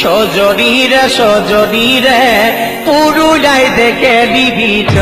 সজনীরে সজনীরে পুরুলাই দেখে বিবিচ